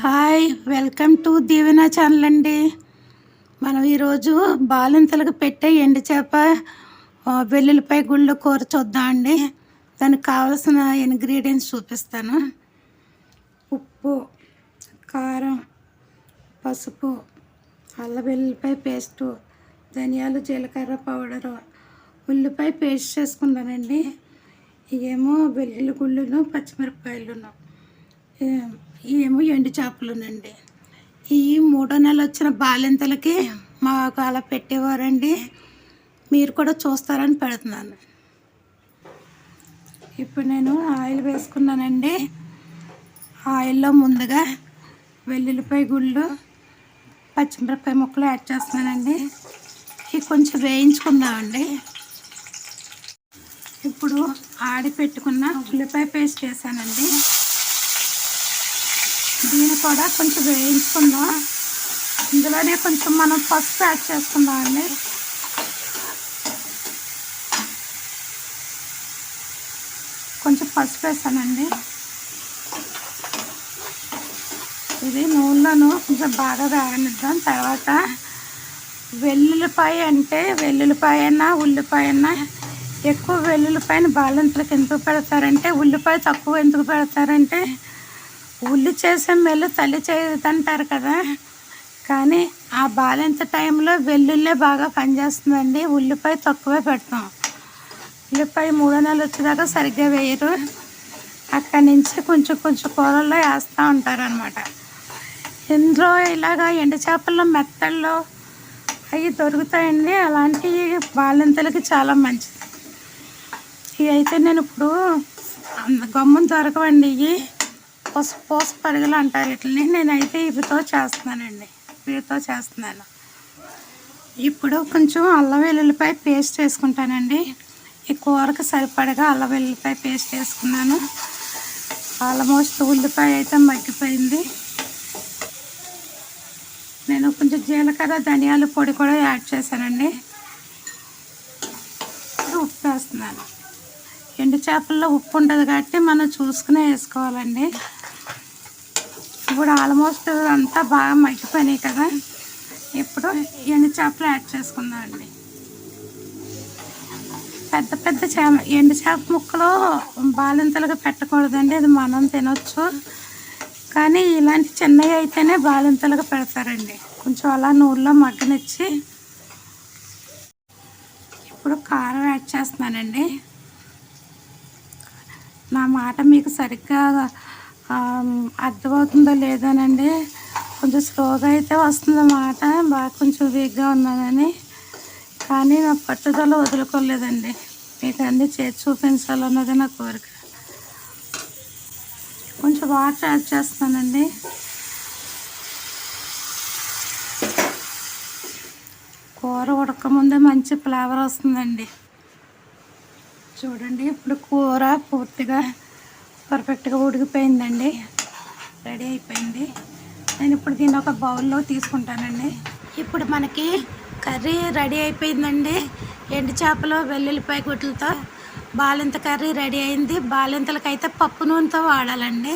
Hi welcome to Deevena channel అండి. మనం ఈరోజు బాలింతలకు పెట్టే ఎండు చేప వెల్లుల్లిపై వెల్లుల్లిపాయ గుళ్ళు కూర చూద్దాం అండి. దానికి కావలసిన ఇంగ్రీడియంట్స్ చూపిస్తాను. ఉప్పు కారం పసుపు అల్ల వెల్లుల్లిపాయ పేస్టు ధనియాలు జీలకర్ర పౌడరు. ఉల్లిపాయ పేస్ట్ చేసుకున్నానండి ఇవేమో వెల్లుల్లి గుళ్ళును పచ్చిమిరపకాయలును. ఏమో ఎండు చేపలునండి. ఈ మూడో నెల వచ్చిన బాలింతలకి మాకు అలా పెట్టేవారండి. మీరు కూడా చూస్తారని పెడుతున్నాను. ఇప్పుడు నేను ఆయిల్ వేసుకున్నానండి. ఆయిల్లో ముందుగా వెల్లుల్లిపాయ గుళ్ళు పచ్చిమిరపకాయ ముక్కలు యాడ్ చేస్తున్నానండి. ఇవి కొంచెం వేయించుకుందామండి. ఇప్పుడు ఆడి పెట్టుకున్న ఉల్లిపాయ పేస్ట్ వేసానండి. దీన్ని కూడా కొంచెం వేయించుకుందాం. ఇందులోనే కొంచెం మనం పసుపు యాడ్ చేసుకుందాం అండి. కొంచెం పసుపు వేసానండి. ఇది నూనెలను కొంచెం బాగా వేగనిద్దాం. తర్వాత వెల్లుల్లిపాయ అంటే వెల్లుల్లిపాయ అయినా ఉల్లిపాయ అయినా ఎక్కువ వెల్లుల్లిపాయని బాలింతలకు ఎందుకు పెడతారంటే ఉల్లిపాయ తక్కువ ఎందుకు పెడతారంటే ఉల్లి చేసే మెల్లు తల్లి చేయదంటారు కదా. కానీ ఆ బాలింత టైంలో వెల్లుల్లే బాగా పనిచేస్తుందండి. ఉల్లిపాయ తక్కువే పెడతాం. ఉల్లిపాయ మూడో నెలలు వచ్చేదాకా సరిగ్గా వేయరు. అక్కడి నుంచి కొంచెం కొంచెం కూరల్లో వేస్తూ ఉంటారనమాట ఇందులో ఇలాగా ఎండు చేపల్లో మెత్తల్లో అవి దొరుకుతాయండి. అలాంటివి బాలింతలకి చాలా మంచిది. ఇవి అయితే నేను ఇప్పుడు గమ్మున దొరకవండి ఇవి. పసుపు పోస పరుగులు అంటారు వీటిని. నేనైతే ఇవితో చేస్తున్నానండి. వీటితో చేస్తున్నాను. ఇప్పుడు కొంచెం అల్లం వెల్లుల్లిపాయ పేస్ట్ వేసుకుంటానండి ఈ కూరకు సరిపడగా అల్లం వెల్లుల్లిపాయ పేస్ట్ వేసుకున్నాను ఆల్మోస్ట్ ఉల్లిపాయ అయితే మగ్గిపోయింది. నేను కొంచెం జీలకర్ర ధనియాల పొడి కూడా యాడ్ చేశానండి. ఉప్పు వేస్తున్నాను. ఎండు చేపల్లో ఉప్పు ఉంటుంది కాబట్టి మనం చూసుకునే వేసుకోవాలండి. ఇప్పుడు ఆల్మోస్ట్ అంతా బాగా మగ్గిపోయినాయి కదా. ఇప్పుడు ఎండు చేపలు యాడ్ చేసుకుందామండి పెద్ద పెద్ద చేప ఎండు చేప ముక్కలు బాలింతలుగా పెట్టకూడదండి. అది మనం తినొచ్చు. కానీ ఇలాంటి చిన్నవి అయితేనే బాలింతలుగా పెడతారండి. కొంచెం అలా నూనెలో మగ్గనిచ్చి ఇప్పుడు కారం యాడ్ చేస్తున్నానండి. నా మాట మీకు సరిగ్గా అర్థమవుతుందో లేదోనండి. కొంచెం స్లోగా అయితే వస్తుంది మాట బాగా కొంచెం వీక్గా ఉన్నానని. కానీ నా పట్టుదల వదులుకోలేదండి. మీకు అన్నీ చేసి చూపించాలన్నది నా కోరిక. కొంచెం వాటర్ యాడ్ చేస్తున్నానండి. కూర ఉడకముందే మంచి ఫ్లేవర్ వస్తుందండి. చూడండి ఇప్పుడు కూర పూర్తిగా పర్ఫెక్ట్గా ఉడికిపోయిందండి. రెడీ అయిపోయింది. నేను ఇప్పుడు దీన్ని ఒక బౌల్లో తీసుకుంటానండి. ఇప్పుడు మనకి కర్రీ రెడీ అయిపోయిందండి. ఎండు చేపలు వెల్లుల్లిపాయ గుడ్లతో బాలింత కర్రీ రెడీ అయింది. బాలింతలకైతే పప్పు నూనెతో వాడాలండి.